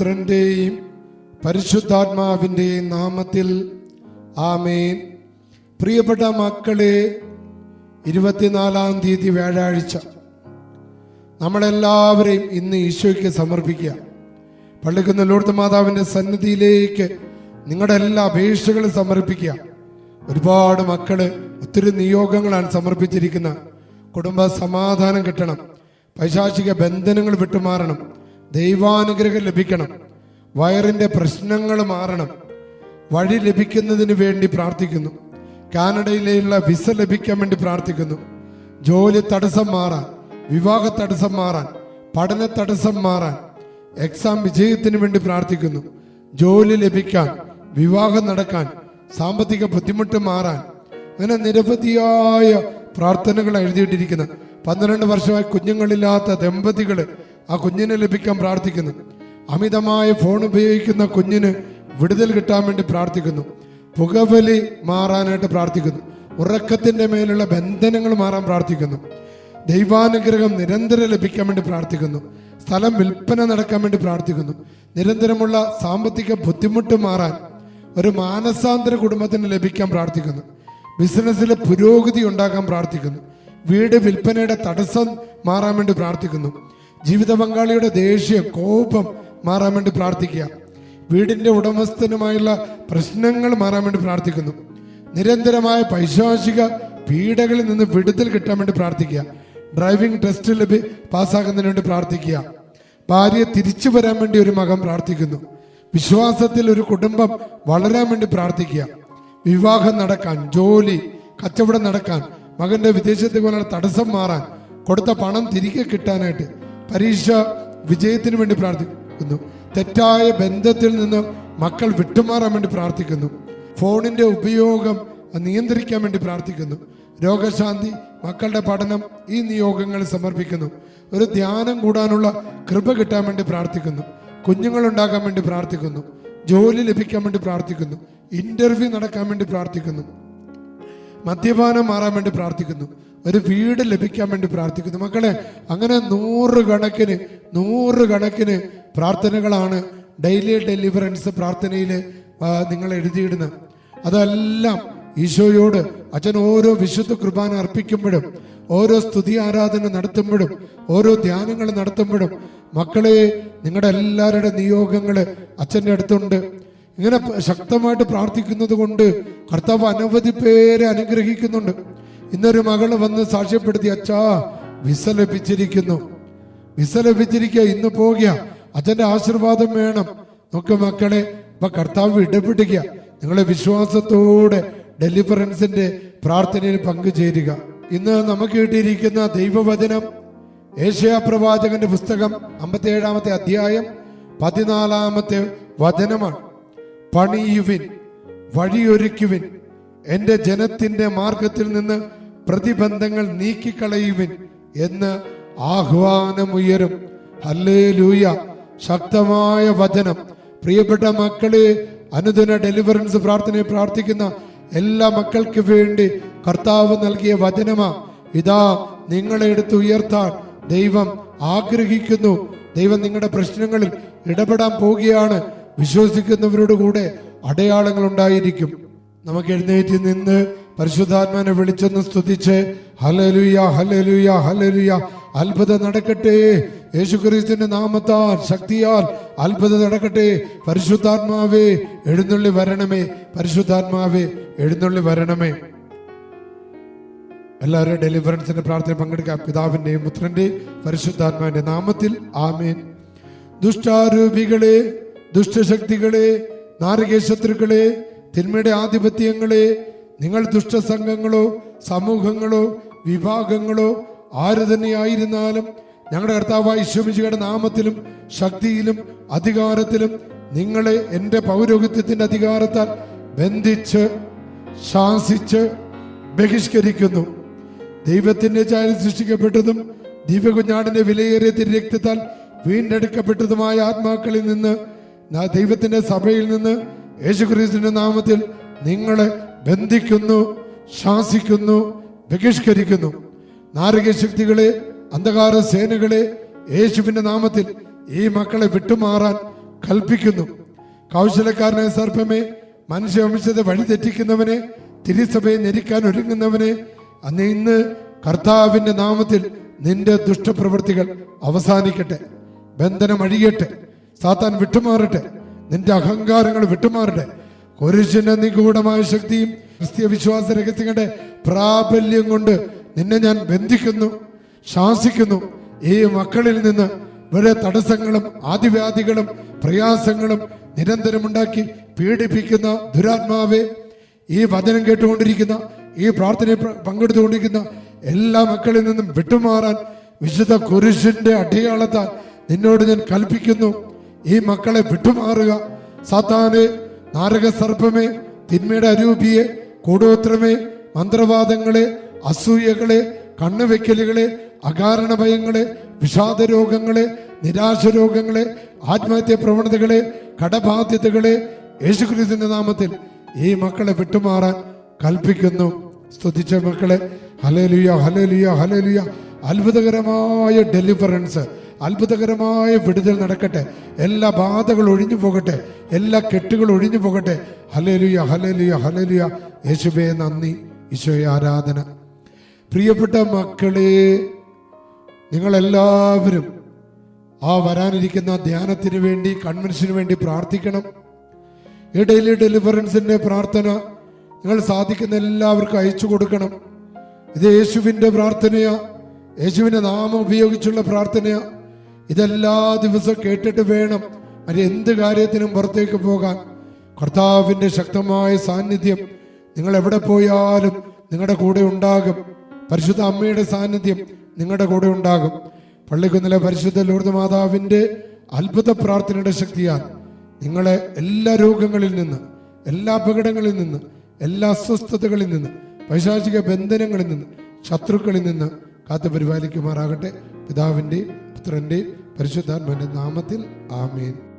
പുത്രന്റെയും പരിശുദ്ധാത്മാവിന്റെയും നാമത്തിൽ ആമേൻ. പ്രിയപ്പെട്ട മക്കളെ ഇരുപത്തിനാലാം തീയതി വ്യാഴാഴ്ച. നമ്മളെല്ലാവരെയും ഇന്ന് ഈശോയ്ക്ക് സമർപ്പിക്കുക. പള്ളിക്കുന്ന ലോർത്ത് മാതാവിന്റെ സന്നിധിയിലേക്ക് നിങ്ങളുടെ എല്ലാ അപേക്ഷകളും സമർപ്പിക്കുക. ഒരുപാട് മക്കൾ ഒത്തിരി നിയോഗങ്ങളാണ് സമർപ്പിച്ചിരിക്കുന്നത്. കുടുംബ സമാധാനം കിട്ടണം. പൈശാചിക ബന്ധനങ്ങൾ വിട്ടുമാറണം. ദൈവാനുഗ്രഹം ലഭിക്കണം. വയറിന്റെ പ്രശ്നങ്ങൾ മാറണം. വഴി ലഭിക്കുന്നതിന് വേണ്ടി പ്രാർത്ഥിക്കുന്നു. കാനഡയിലുള്ള വിസ ലഭിക്കാൻ വേണ്ടി പ്രാർത്ഥിക്കുന്നു. ജോലി തടസ്സം മാറാൻ വിവാഹ തടസ്സം മാറാൻ പഠന തടസ്സം മാറാൻ എക്സാം വിജയത്തിന് വേണ്ടി പ്രാർത്ഥിക്കുന്നു. ജോലി ലഭിക്കാൻ വിവാഹം നടക്കാൻ സാമ്പത്തിക ബുദ്ധിമുട്ട് മാറാൻ അങ്ങനെ നിരവധിയായ പ്രാർത്ഥനകൾ എഴുതിയിട്ടിരിക്കുന്നത് പന്ത്രണ്ട് വർഷമായി കുഞ്ഞുങ്ങളില്ലാത്ത ദമ്പതികൾ ആ കുഞ്ഞിനെ ലഭിക്കാൻ പ്രാർത്ഥിക്കുന്നു. അമിതമായ ഫോൺ ഉപയോഗിക്കുന്ന കുഞ്ഞിന് വിടുതൽ കിട്ടാൻ വേണ്ടി പ്രാർത്ഥിക്കുന്നു. പുകവലി മാറാനായിട്ട് പ്രാർത്ഥിക്കുന്നു. ഉറക്കത്തിന്റെ മേലുള്ള ബന്ധനങ്ങൾ മാറാൻ പ്രാർത്ഥിക്കുന്നു. ദൈവാനുഗ്രഹം നിരന്തരം ലഭിക്കാൻ വേണ്ടി പ്രാർത്ഥിക്കുന്നു. സ്ഥലം വിൽപ്പന നടക്കാൻ വേണ്ടി പ്രാർത്ഥിക്കുന്നു. നിരന്തരമുള്ള സാമ്പത്തിക ബുദ്ധിമുട്ട് മാറാൻ ഒരു മാനസാന്തര കുടുംബത്തിന് ലഭിക്കാൻ പ്രാർത്ഥിക്കുന്നു. ബിസിനസ്സിലെ പുരോഗതി ഉണ്ടാക്കാൻ പ്രാർത്ഥിക്കുന്നു. വീട് വിൽപ്പനയുടെ തടസ്സം മാറാൻ വേണ്ടി പ്രാർത്ഥിക്കുന്നു. ജീവിത പങ്കാളിയുടെ ദേഷ്യം കോപം മാറാൻ വേണ്ടി പ്രാർത്ഥിക്കുക. വീടിന്റെ ഉടമസ്ഥനുമായുള്ള പ്രശ്നങ്ങൾ മാറാൻ വേണ്ടി പ്രാർത്ഥിക്കുന്നു. നിരന്തരമായ പൈശാചിക പീഡകളിൽ നിന്ന് വിടുതൽ കിട്ടാൻ വേണ്ടി പ്രാർത്ഥിക്കുക. ഡ്രൈവിംഗ് ടെസ്റ്റ് ലഭി പാസ്സാക്കുന്നതിന് വേണ്ടി പ്രാർത്ഥിക്കുക. ഭാര്യ തിരിച്ചു വരാൻ വേണ്ടി ഒരു മകൻ പ്രാർത്ഥിക്കുന്നു. വിശ്വാസത്തിൽ ഒരു കുടുംബം വളരാൻ വേണ്ടി പ്രാർത്ഥിക്കുക. വിവാഹം നടക്കാൻ ജോലി കച്ചവടം നടക്കാൻ മകന്റെ വിദേശത്ത് പോലുള്ള തടസ്സം മാറാൻ കൊടുത്ത പണം തിരികെ കിട്ടാനായിട്ട് പരീക്ഷ വിജയത്തിന് വേണ്ടി പ്രാർത്ഥിക്കുന്നു. തെറ്റായ ബന്ധത്തിൽ നിന്ന് മക്കൾ വിട്ടുമാറാൻ വേണ്ടി പ്രാർത്ഥിക്കുന്നു. ഫോണിന്റെ ഉപയോഗം നിയന്ത്രിക്കാൻ വേണ്ടി പ്രാർത്ഥിക്കുന്നു. രോഗശാന്തി മക്കളുടെ പഠനം ഈ നിയോഗങ്ങൾ സമർപ്പിക്കുന്നു. ഒരു ധ്യാനം കൂടാനുള്ള കൃപ കിട്ടാൻ വേണ്ടി പ്രാർത്ഥിക്കുന്നു. കുഞ്ഞുങ്ങൾ ഉണ്ടാക്കാൻ വേണ്ടി പ്രാർത്ഥിക്കുന്നു. ജോലി ലഭിക്കാൻ വേണ്ടി പ്രാർത്ഥിക്കുന്നു. ഇന്റർവ്യൂ നടക്കാൻ വേണ്ടി പ്രാർത്ഥിക്കുന്നു. മദ്യപാനം മാറാൻ വേണ്ടി പ്രാർത്ഥിക്കുന്നു. ഒരു വീട് ലഭിക്കാൻ വേണ്ടി പ്രാർത്ഥിക്കുന്നു. മക്കളെ അങ്ങനെ നൂറ് കണക്കിന് നൂറ് കണക്കിന് പ്രാർത്ഥനകളാണ് ഡെയിലി ഡെലിവറൻസ് പ്രാർത്ഥനയിൽ നിങ്ങൾ എഴുതിയിടുന്നത്. അതെല്ലാം ഈശോയോട് അച്ഛൻ ഓരോ വിശുദ്ധ കുർബാന അർപ്പിക്കുമ്പോഴും ഓരോ സ്തുതി ആരാധന നടത്തുമ്പോഴും ഓരോ ധ്യാനങ്ങൾ നടത്തുമ്പോഴും മക്കളെ നിങ്ങളുടെ എല്ലാവരുടെ നിയോഗങ്ങൾ അച്ഛന്റെ അടുത്തുണ്ട്. ഇങ്ങനെ ശക്തമായിട്ട് പ്രാർത്ഥിക്കുന്നത് കൊണ്ട് കർത്താവ് അനവധി പേരെ അനുഗ്രഹിക്കുന്നുണ്ട്. ഇന്നൊരു മകൾ വന്ന് സാക്ഷ്യപ്പെടുത്തി അച്ഛാ വിസ ലഭിച്ചിരിക്കുന്നു വിസ ലഭിച്ചിരിക്കുക ഇന്ന് പോകുക അച്ഛന്റെ ആശീർവാദം വേണം. നോക്ക് മക്കളെ ഇപ്പൊ കർത്താവ് ഇടപെടുക. നിങ്ങളെ വിശ്വാസത്തോടെ ഡെലിവറൻസിന്റെ പ്രാർത്ഥനയിൽ പങ്കുചേരുക. ഇന്ന് നമുക്ക് കിട്ടിയിരിക്കുന്ന ദൈവവചനം ഏഷ്യ പ്രവാചകന്റെ പുസ്തകം അമ്പത്തിയേഴാമത്തെ അധ്യായം പതിനാലാമത്തെ വചനമാണ്. പണിയുവിൻ വഴിയൊരുക്കുവിൻ. എന്റെ ജനത്തിന്റെ മാർഗത്തിൽ നിന്ന് പ്രതിബന്ധങ്ങൾ നീക്കിക്കളയുവിൻ എന്ന് ആഹ്വാനമുയരും. ഹല്ലേ ലൂയ ശക്തമായ വചനം. പ്രിയപ്പെട്ട മക്കളെ അനുദിന ഡെലിവറൻസ് പ്രാർത്ഥനയെ പ്രാർത്ഥിക്കുന്ന എല്ലാ മക്കൾക്ക് വേണ്ടി കർത്താവ് നൽകിയ വചനമാ. ഇതാ നിങ്ങളെ എടുത്ത് ഉയർത്താൻ ദൈവം ആഗ്രഹിക്കുന്നു. ദൈവം നിങ്ങളുടെ പ്രശ്നങ്ങളിൽ ഇടപെടാൻ പോവുകയാണ് വിശ്വസിക്കുന്നവരോട് കൂടെ അടയാളങ്ങൾ ഉണ്ടായിരിക്കും. നമുക്ക് എഴുന്നേറ്റ് നിന്ന് പരിശുദ്ധാത്മാനെ വിളിച്ചെന്ന് സ്തുതിച്ച് ഹലലുയ ഹലലുയ ഹലലുയ അത്ഭുതം നടക്കട്ടെ. യേശുക്രിസ്തുവിന്റെ നാമത്താൽ ശക്തിയാൽ അത്ഭുതം നടക്കട്ടെ. പരിശുദ്ധാത്മാവേ എഴുന്നള്ളി വരണമേ. പരിശുദ്ധാത്മാവേ എഴുന്നള്ളി വരണമേ. എല്ലാവരും ഡെലിവറൻസിന്റെ പ്രാർത്ഥന പങ്കെടുക്കാം. പിതാവിന്റെയും പുത്രന്റെയും പരിശുദ്ധാത്മാവിന്റെ നാമത്തിൽ ആമേൻ. ദുഷ്ടാരൂപികളെ ദുഷ്ടശക്തികളെ നാരകീയ ശത്രുക്കളെ തിന്മയുടെ ആധിപത്യങ്ങളെ നിങ്ങൾ ദുഷ്ടസംഘങ്ങളോ സമൂഹങ്ങളോ വിഭാഗങ്ങളോ ആര് തന്നെയായിരുന്നാലും ഞങ്ങളുടെ കർത്താവായി ശ്രമിച്ചുകയുടെ നാമത്തിലും ശക്തിയിലും അധികാരത്തിലും നിങ്ങളെ എന്റെ പൗരോഹിത്യത്തിന്റെ അധികാരത്താൽ ബന്ധിച്ച് ശാസിച്ച് ബഹിഷ്കരിക്കുന്നു. ദൈവത്തിന്റെ ചാരി സൃഷ്ടിക്കപ്പെട്ടതും ദിവ്യകുഞ്ഞാടിന്റെ വിലയേറിയ രക്തത്താൽ വീണ്ടെടുക്കപ്പെട്ടതുമായ ആത്മാക്കളിൽ നിന്ന് ദൈവത്തിന്റെ സഭയിൽ നിന്ന് യേശുക്രിസ്തുവിന്റെ നാമത്തിൽ നിങ്ങളെ ബന്ധിക്കുന്നു ശാസിക്കുന്നു ബഹിഷ്കരിക്കുന്നു. നാരക ശക്തികളെ അന്ധകാര സേനകളെ യേശുവിന്റെ നാമത്തിൽ ഈ മക്കളെ വിട്ടുമാറാൻ കൽപ്പിക്കുന്നു. കൗശലക്കാരനായ സർപ്പമേ മനുഷ്യവംശത്തെ വഴിതെറ്റിക്കുന്നവനെ തിരിസഭയെ ഞെരിക്കാൻ ഒരുങ്ങുന്നവനെ അന്ന് ഇന്ന് കർത്താവിന്റെ നാമത്തിൽ നിന്റെ ദുഷ്ടപ്രവൃത്തികൾ അവസാനിക്കട്ടെ. ബന്ധനം അഴിയട്ടെ. സാത്താൻ വിട്ടുമാറട്ടെ. നിന്റെ അഹങ്കാരങ്ങൾ വിട്ടുമാറട്ടെ. കുരിശിന്റെ നിഗൂഢമായ ശക്തിയും ക്രിസ്തീയ വിശ്വാസ രഹസ്യങ്ങളുടെ പ്രാബല്യം കൊണ്ട് നിന്നെ ഞാൻ ബന്ധിക്കുന്നു ശാസിക്കുന്നു. ഈ മക്കളിൽ നിന്ന് ഇവരെ തടസ്സങ്ങളും ആദിവ്യാധികളും പ്രയാസങ്ങളും നിരന്തരമുണ്ടാക്കി പീഡിപ്പിക്കുന്ന ദുരാത്മാവെ ഈ വചനം കേട്ടുകൊണ്ടിരിക്കുന്ന ഈ പ്രാർത്ഥനയിൽ പങ്കെടുത്തുകൊണ്ടിരിക്കുന്ന എല്ലാ മക്കളിൽ നിന്നും വിട്ടുമാറാൻ വിശുദ്ധ കുരിശിന്റെ അടയാളത്താൽ നിന്നോട് ഞാൻ കൽപ്പിക്കുന്നു. ഈ മക്കളെ വിട്ടുമാറുക. സാത്താനെ നാരക സർപ്പമേ തിന്മയുടെ അരൂപിയെ കൂടോത്രമേ മന്ത്രവാദങ്ങളെ അസൂയകളെ കണ്ണുവെക്കലുകളെ അകാരണ ഭയങ്ങളെ വിഷാദ രോഗങ്ങളെ നിരാശ രോഗങ്ങളെ ആത്മഹത്യ പ്രവണതകളെ കടബാധ്യതകളെ യേശുക്രിസ്തുവിന്റെ നാമത്തിൽ ഈ മക്കളെ വിട്ടുമാറാൻ കൽപ്പിക്കുന്നു. സ്തുതിച്ച മക്കളെ ഹലേലുയ ഹലേലുയ ഹലേലുയ അത്ഭുതകരമായ ഡെലിവറൻസ് അത്ഭുതകരമായ വിടുതൽ നടക്കട്ടെ. എല്ലാ ബാധകൾ ഒഴിഞ്ഞു പോകട്ടെ. എല്ലാ കെട്ടുകൾ ഒഴിഞ്ഞു പോകട്ടെ. ഹലേലുയ ഹലേലുയ ഹലേലുയ യേശുബേ നന്ദി. ഈശോയെ ആരാധന. പ്രിയപ്പെട്ട മക്കളെ നിങ്ങളെല്ലാവരും ആ വരാനിരിക്കുന്ന ധ്യാനത്തിന് വേണ്ടി കൺവെൻഷന് വേണ്ടി പ്രാർത്ഥിക്കണം. ഈ ഡെയിലി പ്രാർത്ഥന നിങ്ങൾ സാധിക്കുന്ന എല്ലാവർക്കും അയച്ചു കൊടുക്കണം. ഇത് യേശുവിന്റെ പ്രാർത്ഥനയാ. യേശുവിന്റെ നാമം ഉപയോഗിച്ചുള്ള പ്രാർത്ഥനയാ. ഇതെല്ലാ ദിവസവും കേട്ടിട്ട് വേണം അത് എന്ത് കാര്യത്തിനും പുറത്തേക്ക് പോകാൻ. കർത്താവിന്റെ ശക്തമായ സാന്നിധ്യം നിങ്ങൾ എവിടെ പോയാലും നിങ്ങളുടെ കൂടെ ഉണ്ടാകും. പരിശുദ്ധ അമ്മയുടെ സാന്നിധ്യം നിങ്ങളുടെ കൂടെ ഉണ്ടാകും. പള്ളിക്കുന്നിലെ പരിശുദ്ധ ലൂർദ് മാതാവിന്റെ അത്ഭുത പ്രാർത്ഥനയുടെ ശക്തിയാൽ നിങ്ങളെ എല്ലാ രോഗങ്ങളിൽ നിന്ന് എല്ലാ അപകടങ്ങളിൽ നിന്ന് എല്ലാ അസ്വസ്ഥതകളിൽ നിന്ന് പൈശാചിക ബന്ധനങ്ങളിൽ നിന്ന് ശത്രുക്കളിൽ നിന്ന് കാത്തു പരിപാലിക്കുമാറാകട്ടെ. പിതാവിന്റെയും പുത്രന്റെയും പരിശുദ്ധാത്മാവിന്റെ നാമത്തിൽ ആമേൻ.